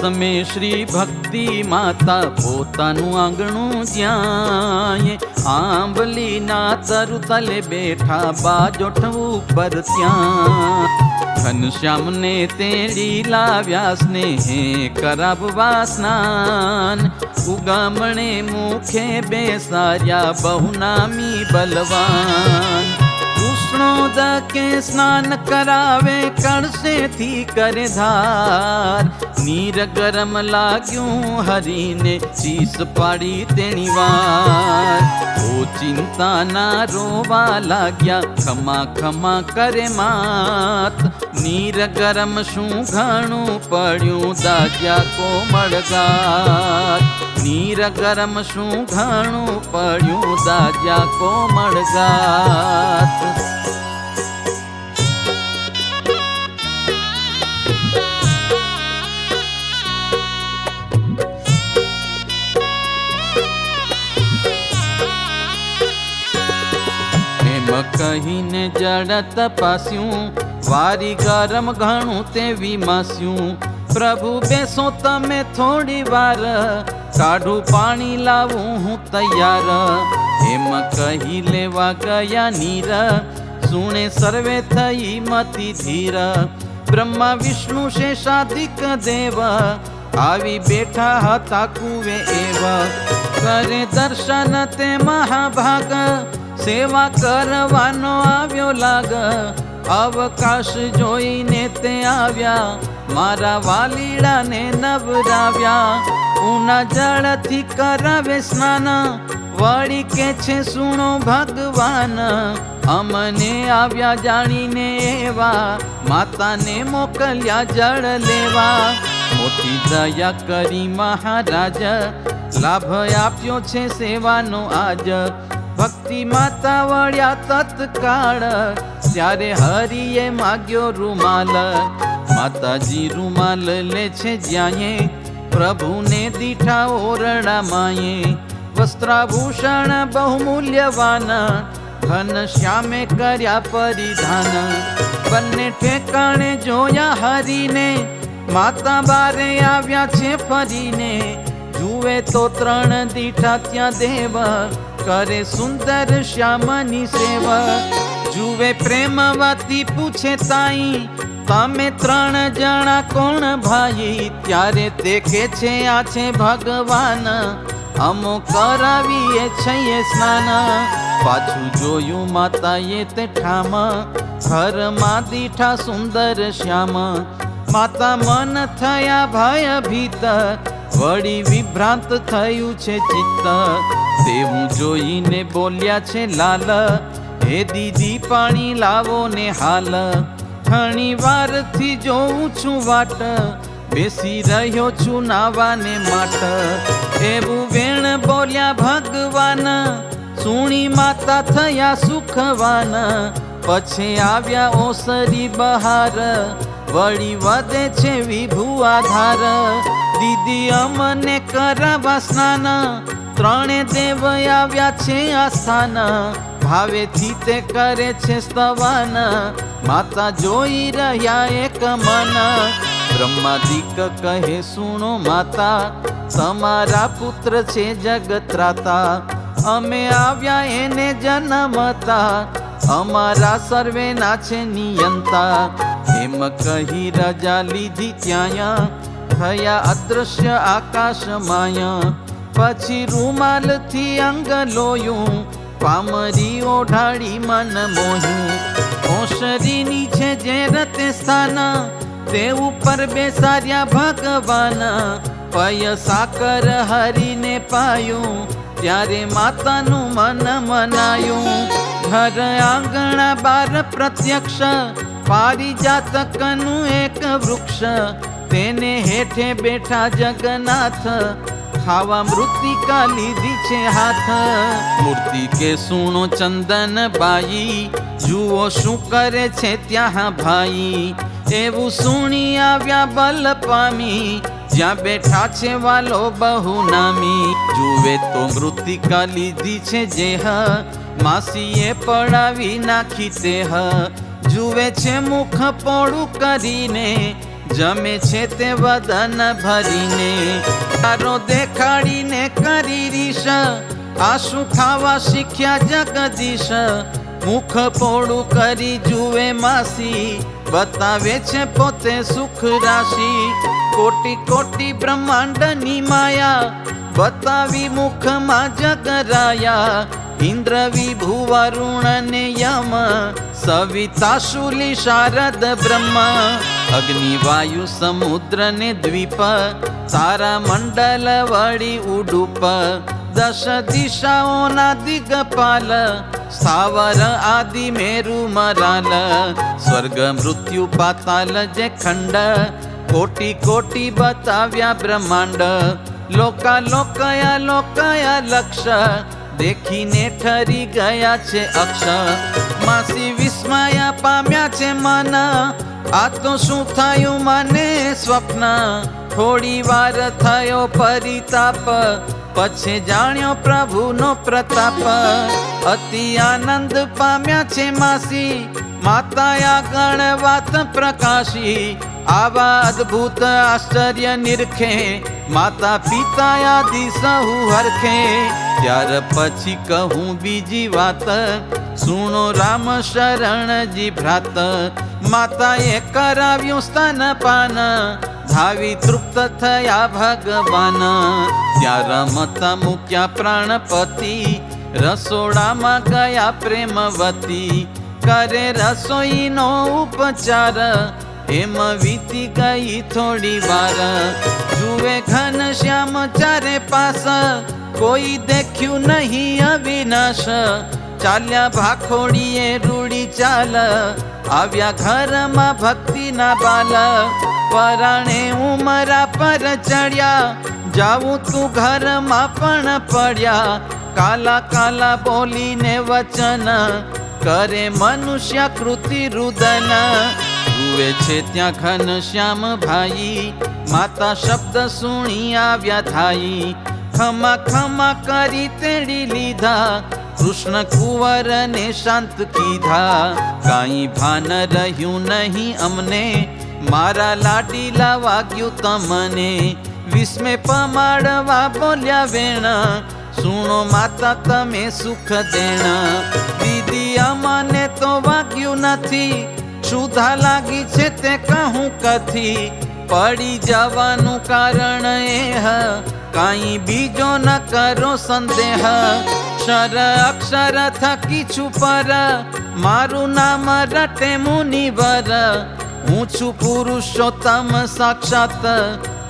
સમે શ્રી ભક્તિ માતા પોતાનું આંગણું ત્યાં આંબલીના તરુ તરુતલે બેઠા બાજોઠ ઉપર ત્યાં. ઘનશ્યામને તેડી લાવ્યા સ્નેહે કરાવવા સ્નાન. ઉગામણે મુખે બેસાર્યા બહુનામી બલવાન. કૃષ્ણોદ કે સ્નાન કરાવે કળશેથી કરે ધાર નીર ગરમ લાગ્યું હરીને શીસ પાડી તેણી વાર ઓ ચિંતા ના રોવા લાગ્યા ખમા ખમા કરે માત નીર ગરમ શું ઘણું પડ્યું દાજ્યા કોમળ ગાત નીર ગરમ શું ઘણું પડ્યું દાજ્યા કોમળ ગાત કહીને જડ તપાસ્યું વારી ગરમ ઘણું તે વિમાસ્યું પ્રભુ બેસો તમે થોડી વાર કાઢું પાણી લાવું હું તૈયાર એમ કહી લેવા ગયા નીર સુણે સર્વે થઈ મતી ધીર બ્રહ્મા વિષ્ણુ શેષાધિક દેવ આવી બેઠા હતા કુવે એવ કરે દર્શન તે મહાભાગ સેવા કરવાનો આવ્યો લાગ. અવકાશ જોઈને તે આવ્યા. મારા વાલીડાને નવરાવ્યા. ઉના જળથી કરાવે સ્નાન. વળી કે છે સુણો ભગવાન. અમને આવ્યા જાણીને એવા. માતાને મોકલ્યા જળ લેવા. મોટી દયા કરી મહારાજ. લાભ આપ્યો છે સેવાનો આજ. ભક્તિ માતા વળ્યા તત્કાળ. ત્યારે હરિએ માગ્યો રૂમાલ. માતાજી રૂમાલ લે છે જ્યાંએ પ્રભુને દીઠા ઓરડા માએ વસ્ત્રાભૂષણ બહુમૂલ્યવાન, ઘન શ્યામે કર્યા પરિધાન. બંને ઠેકાણે જોયા હરીને. માતા બારે આવ્યા છે ફરીને. જુએ તો ત્રણ દીઠા ત્યાં દેવ. કરે સુંદર શ્યામની સેવા. જુએ પ્રેમવાતી પૂછે તાઈ, તમે ત્રણ જણા કોણ ભાઈ? ત્યારે દેખે છે આ છે ભગવાન. અમો કરાવીએ છીએ સ્નાન. પાછું જોયું માતાએ તે ઠામ. ઘરમાં દીઠા સુંદર શ્યામ. માતા મન થયા ભય ભીત વળી વિભ્રાંત થયું છે ચિત્ત. તેવું જોઈને બોલ્યા છે લાલ, હે દીદી, પાણી લાવો ને હાલ. ઘણી વારથી જોઉં છું વાટ. બેસી રહ્યો છું નાવાને માટ. એવું વેણ બોલ્યા ભગવાન, સુણી માતા થયા સુખવાન. પછી આવ્યા ઓસરી બહાર. વળી વધે છે વિભુ આધાર. દીદી અમને કરાવા સ્નાન. ત્રણે દેવ આવ્યા છે આસ્થાન ભાવેથી તે કરે છે સ્તવાન. માતા જોઈ રહ્યા એક મન. બ્રહ્માદિક કહે, સુણો માતા, તમારા પુત્ર છે જગત્રાતા. અમે આવ્યા એને જન્મતા. અમારા સર્વે ના છે નિયંતા. એમ કહી રજા લીધી ત્યાં થયા અદ્રશ્ય આકાશ માયા પછી રૂમાલથી અંગ લોયું. પામરી ઓઢાડી મન મોહ્યું ઓસરી નીચે જે રતે સ્થાન, તે ઉપર બેસાર્યા ભગવાન. પય સાકર હરીને પાયું, ત્યારે માતાનું મન મનાયું. ઘર આંગણા બાર પ્રત્યક્ષ, પારિજાતકનું એક વૃક્ષ. તેને હેઠે બેઠા જગન્નાથ. ખાવા મૃતિકા લીધી છે હાથ. મૂર્તિ કે સુણો ચંદન બાઈ જુઓ શું કરે છે ત્યાં ભાઈ. એવું સુણી આવ્યા બલ પામી જ્યાં બેઠા છે વાલો બહુ નામી. જુએ તો મૃતિકા લીધી છે જે હ માસીએ પડાવી નાખી તે હ જુએ છે મુખ પોળું કરીને જમે છે તે વદન ભરીને. તારો દેખાડીને કરી રીશ. આશુ ખાવા શીખ્યા જગદીશ. મુખ પોળું કરી જુએ માસી. બતાવે છે પોતે સુખ રાશિ. કોટી કોટી બ્રહ્માંડની માયા. બતાવી મુખમાં જગરાયા. ઇન્દ્ર વિભુવરુણ ને યમ. સવિતા શુલી શારદ, બ્રહ્મ. અગ્નિ વાયુ સમુદ્ર ને દ્વીપ તારા મંડલ વળી ઉડુપ. દશ દિશાઓના દિગપાલ, સાવર આદિ મેરુ મરાલ. સ્વર્ગ મૃત્યુ પાતાલ જે ખંડ, કોટી કોટી બતાવ્યા બ્રહ્માંડ. લોકા લોકયા લોકયા લક્ષ દેખીને ઠરી ગયા છે અક્ષર. માસી વિસ્મયા પામ્યા છે મન. આ તો શું થયું મને સ્વપ્ન? થોડી વાર થયો પરિતાપ. પછી જાણ્યો પ્રભુનો પ્રતાપ. અતિ આનંદ પામ્યા છે માસી. માતાયા ગણ વાત પ્રકાશી. આવા અદ્ભુત આશ્ચર્ય નિરખે. માતા પિતા આદિ સહુ હરખે. ત્યાર પછી કહું બીજી વાત. સુણો રામ શરણજી ભ્રાત. માતાએ કરાવ્યું સ્તનપાન ધાવી તૃપ્ત થયા ભગવાન. ત્યાર રમતા મૂક્યા પ્રાણપતિ. રસોડામાં ગયા પ્રેમવતી. કરે રસોઈનો ઉપચાર. એમ વીતી ગઈ થોડી વાર. જુએ ઘન શ્યામ ચારે પાસ. કોઈ દેખ્યું નહીં અવિનાશ ચાલ્યા ભાખોડીએ રૂડી ચાલ આવ્યા ઘરમાં ભક્તિના બાલ પરાણે ઉમરા પર ચડ્યા જાવું તું ઘરમાં પણ પડ્યા કાલા કાલા બોલીને વચન કરે મનુષ્ય કૃતિ રુદન જુએ છે ત્યાં ઘન શ્યામ ભાઈ માતા શબ્દ સુણી આવ્યા થાઈ ખમા ખમા કરી તેડી લીધા. કૃષ્ણ કુંવરને શાંત કીધા. કાંઈ ભાન રહ્યું નહીં અમને. મારા લાડીલા વાગ્યું તમને. વિસ્મે પમાડવા બોલ્યા વેણા. સુણો માતા, તમે સુખ દેણા. દીદી અમને તો વાગ્યું નથી. સુધા લાગી છે તે કહું કથી. પડી જવાનું કારણ એ હ. કાંઈ બીજો ન કરો સંદેહ. ક્ષર અક્ષર થકી છું પર મારું નામ રટે મુનિવર. હું છું પુરુષોત્તમ સાક્ષાત.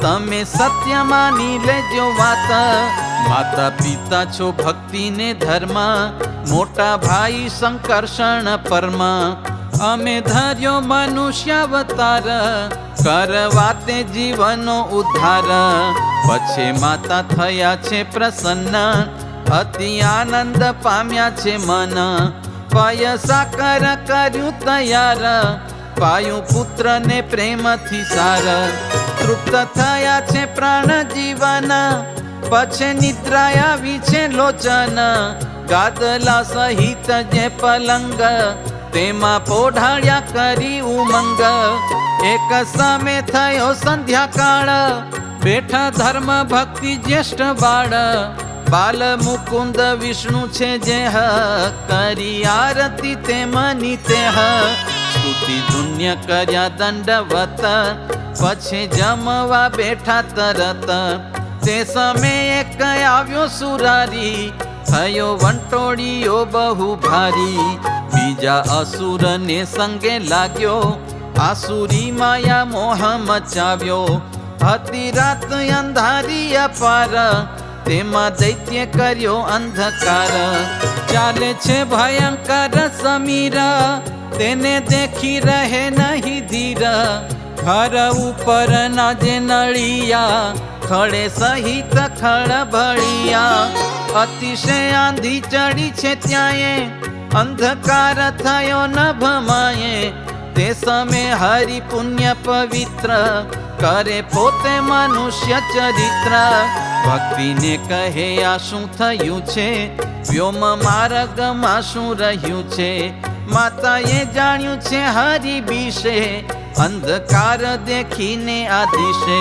તમે સત્ય માની લેજો વાત. માતા પિતા છો ભક્તિને ધર્મ. મોટા ભાઈ સંકર્ષણ પરમા. અમે ધર્યો મનુષ્ય અવતાર કરવા તે જીવનો ઉદ્ધાર. પછી માતા થયા છે પ્રસન્ન, અતિ આનંદ પામ્યા છે મન. પયસા કર, કર્યું તૈયાર, પાયું પુત્રને પ્રેમથી સાર. તૃપ્ત થયા છે પ્રાણ જીવન, પછી નિદ્રા આવી છે લોચન. ગાદલા સહિત જે પલંગ તેમાં પોઢાળ્યા કરી ઉમંગ. એક સામે થયો સંધ્યાકાળ, બેઠા ધર્મ ભક્તિ જ્યેષ્ઠ બાળ. બાલ મુકુંદ વિષ્ણુ છે જે હ, કરી આરતી તે મની તે હ. સ્તુતિ ધુન્ય કર્યા દંડવત, પછી જમવા બેઠા તરત. તે સમયે એક આવ્યો સુરારી, થયો વંટોળીઓ બહુ ભારી. બીજા અસુરને સંગે લાગ્યો. આસુરી માયા મોહ મચાવ્યો હતી રાત અંધારી અપાર. તેમાં દૈત્ય કર્યો અંધકાર. ચાલે છે ભયંકર સમીર. તેને દેખી રહે નહીં ધીર. ઘર ઉપર ના જે નળિયા. ખડે સહિત ખળભળિયા અતિશય આંધી ચડી છે ત્યાંએ અંધકાર થયો નભમાયે તે સમે હરિ પુણ્ય પવિત્ર કરે પોતે મનુષ્ય ચરિત્ર. ભક્તિને કહે, આ શું થયું છે? વ્યોમ માર્ગમાં શું રહ્યું છે? માતાએ જાણ્યું છે હરિ વિશે. અંધકાર દેખીને આ દિશે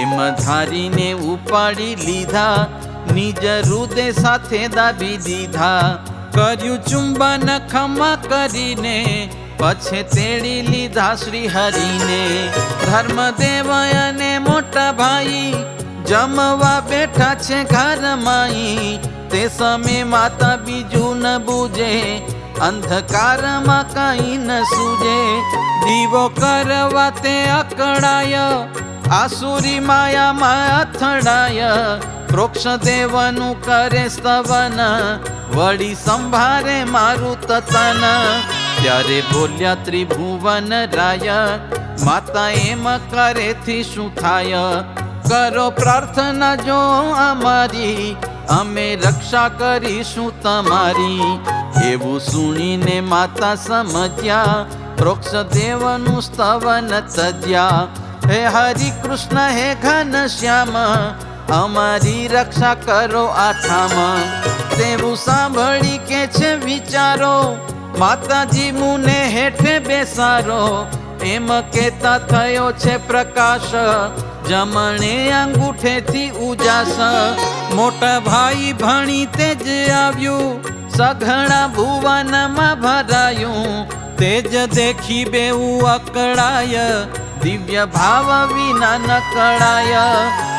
એમ ધારીને ઉપાડી લીધા. નિજ હૃદય સાથે દાબી દીધા. કર્યું ચુંબન ખમા કરીને, પછી તેડી લીધા શ્રી હરિને ધર્મદેવ અને મોટા ભાઈ જમવા બેઠા છે ઘર માઈ તે સમય માતા બીજું ન બુજે, અંધકારમાં કઈ ન સૂજે. દીવો કરવા તે અકળાય, આસુરી માયામાં અથડાય. દેવનું કરે સ્તવન, વળી સંભારે મારું તતન. ત્યારે બોલ્યા ત્રિભુવન રાય, માતા એમ કરેથી શું થાય? કરો પ્રાર્થના જો અમારી, અમે રક્ષા કરીશું તમારી. એવું સુણીને માતા સમજ્યા વૃક્ષ દેવનું સ્તવન તજ્યા. હે હરિ કૃષ્ણ હે ઘન શ્યામ અમારી રક્ષા કરો આઠામાં તેવું સાંભળી કે છે વિચારો, માતાજી મુને હેઠે બેસારો એમ કેતા થયો છે પ્રકાશ, જમણે અંગૂઠેથી ઉજાસ. મોટા ભાઈ ભણી તે જ આવ્યું, સઘળા ભુવનમાં ભરાયું. તેજ દેખી બેવું અકળાય દિવ્ય ભાવ વિના નકળાય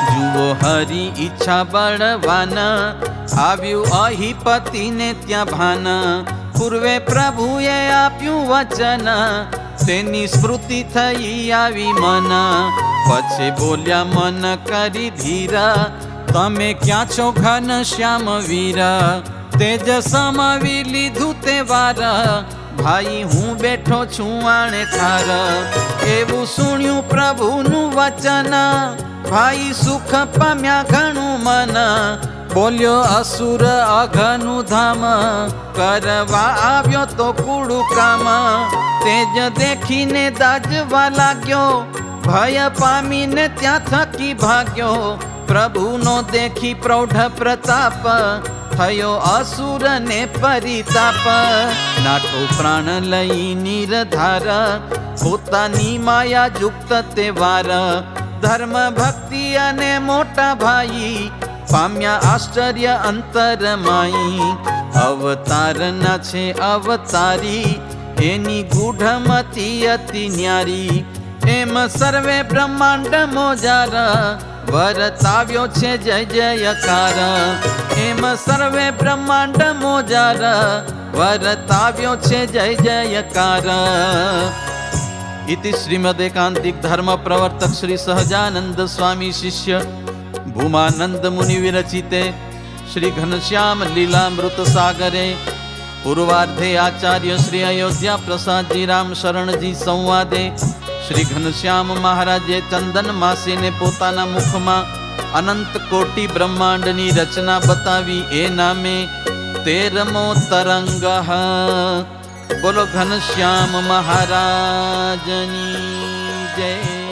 જુઓ હરી ઈચ્છા બળવાન આવ્યું અહિપતિને ત્યાં ભાન પૂર્વે પ્રભુએ આપ્યું વચન તેની સ્મૃતિ થઈ આવી મન પછી બોલ્યા મન કરી ધીરા તમે ક્યાં છો ઘન શ્યામ વીરા તેજ સમાવી લીધું તે વાર ભાઈ, હું બેઠો છું આણે ઠાર એવું સુણ્યું પ્રભુનું વચન. ભાઈ, સુખ પામ્યા ઘણું મન. બોલ્યો અસુર અઘનું ધામ. કરવા આવ્યો તો કુડું કામ. તેજ દેખીને દાજવા લાગ્યો. ભય પામીને ત્યાં થકી ભાગ્યો. પ્રભુનો દેખી પ્રૌઢ પ્રતાપ. થયો અસુર ને પરિતાપ. નાટો પ્રાણ લઈ નિરધાર, પોતાની માયા યુક્ત તેવાર ધર્મ, ભક્તિ અને મોટા ભાઈ, પામ્યા આશ્ચર્ય અંતરમાઈ અવતારના છે અવતારી, એની ગૂઢમતી અતિ ન્યારી. એમ સર્વે બ્રહ્માંડ મોજાર, વરતાવ્યો છે જય જયકાર. એમ સર્વે બ્રહ્માંડ મોજાર. વરતાવ્યો છે જય જયકાર. ઇતિ શ્રીમદેકાંતિક ધર્મ પ્રવર્તક શ્રી સહજાનંદ સ્વામી શિષ્ય ભૂમાનંદ મુનિ વિરચિતે શ્રી ઘનશ્યામ લીલામૃત સાગરે. પૂર્વાર્ધે આચાર્ય શ્રી અયોધ્યા પ્રસાદજી રામ શરણજી સંવાદે. શ્રી ઘનશ્યામ મહારાજે ચંદન માસીને પોતાના મુખમાં અનંત કોટી બ્રહ્માંડની રચના બતાવી એ નામે તેરમો તરંગ. બોલો ઘનશ્યામ મહારાજની જય.